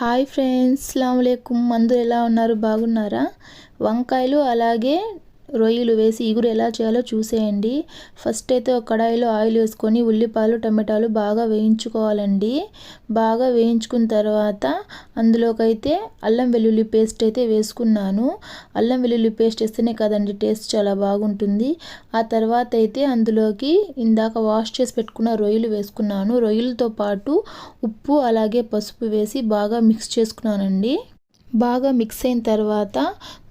Hi friends అస్సలం అందరూ ఎలా ఉన్నారు? బాగున్నారా? వంకాయలు అలాగే రొయ్యలు వేసి ఇగురు ఎలా చేయాలో చూసేయండి. ఫస్ట్ అయితే ఒక కడాయిలో ఆయిల్ వేసుకొని ఉల్లిపాయలు టమాటాలు బాగా వేయించుకోవాలండి. బాగా వేయించుకున్న తర్వాత అందులోకైతే అల్లం వెల్లుల్లి పేస్ట్ అయితే వేసుకున్నాను. అల్లం వెల్లుల్లి పేస్ట్ వేస్తేనే కదండి టేస్ట్ చాలా బాగుంటుంది. ఆ తర్వాత అయితే అందులోకి ఇందాక వాష్ చేసి పెట్టుకున్న రొయ్యలు వేసుకున్నాను. రొయ్యలతో పాటు ఉప్పు అలాగే పసుపు వేసి బాగా మిక్స్ చేసుకున్నానండి. బాగా మిక్స్ అయిన తర్వాత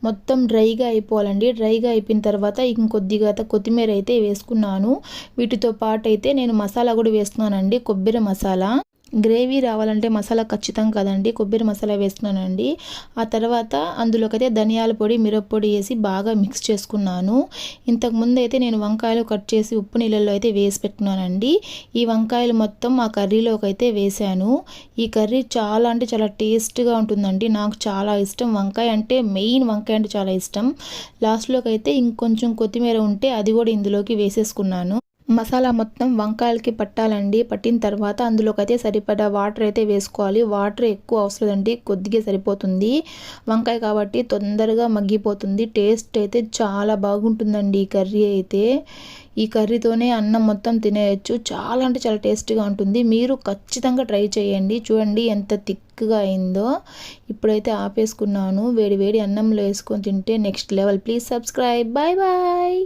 మొత్తం డ్రైగా అయిపోవాలండి. డ్రైగా అయిపోయిన తర్వాత ఇంకొద్దిగా కొత్తిమీర అయితే వేసుకున్నాను. వీటితో పాటు అయితే నేను మసాలా కూడా వేసుకున్నానండి కొబ్బరి మసాలా. గ్రేవీ రావాలంటే మసాలా ఖచ్చితం కదండి. కొబ్బరి మసాలా వేస్తున్నానండి. ఆ తర్వాత అందులోకి అయితే ధనియాల పొడి మిరప్పొడి వేసి బాగా మిక్స్ చేసుకున్నాను. ఇంతకుముందు అయితే నేను వంకాయలు కట్ చేసి ఉప్పు నీళ్ళల్లో అయితే వేసి పెట్టుకున్నానండి. ఈ వంకాయలు మొత్తం ఆ కర్రీలోకి అయితే వేసాను. ఈ కర్రీ చాలా అంటే చాలా టేస్ట్గా ఉంటుందండి. నాకు చాలా ఇష్టం. వంకాయ అంటే మెయిన్ వంకాయ అంటే చాలా ఇష్టం. లాస్ట్లోకి అయితే ఇంకొంచెం కొత్తిమీర ఉంటే అది కూడా ఇందులోకి వేసేసుకున్నాను. మసాలా మొత్తం వంకాయలకి పట్టాలండి. పట్టిన తర్వాత అందులోకి అయితే సరిపడా వాటర్ అయితే వేసుకోవాలి. వాటర్ ఎక్కువ అవసరం అండి కొద్దిగా సరిపోతుంది. వంకాయ కాబట్టి తొందరగా మగ్గిపోతుంది. టేస్ట్ అయితే చాలా బాగుంటుందండి ఈ కర్రీ అయితే. ఈ కర్రీతోనే అన్నం మొత్తం తినేయచ్చు. చాలా అంటే చాలా టేస్ట్గా ఉంటుంది. మీరు ఖచ్చితంగా ట్రై చేయండి. చూడండి ఎంత థిక్గా అయిందో. ఇప్పుడైతే ఆపేసుకున్నాను. వేడి వేడి అన్నంలో వేసుకొని తింటే next level. Please subscribe. Bye bye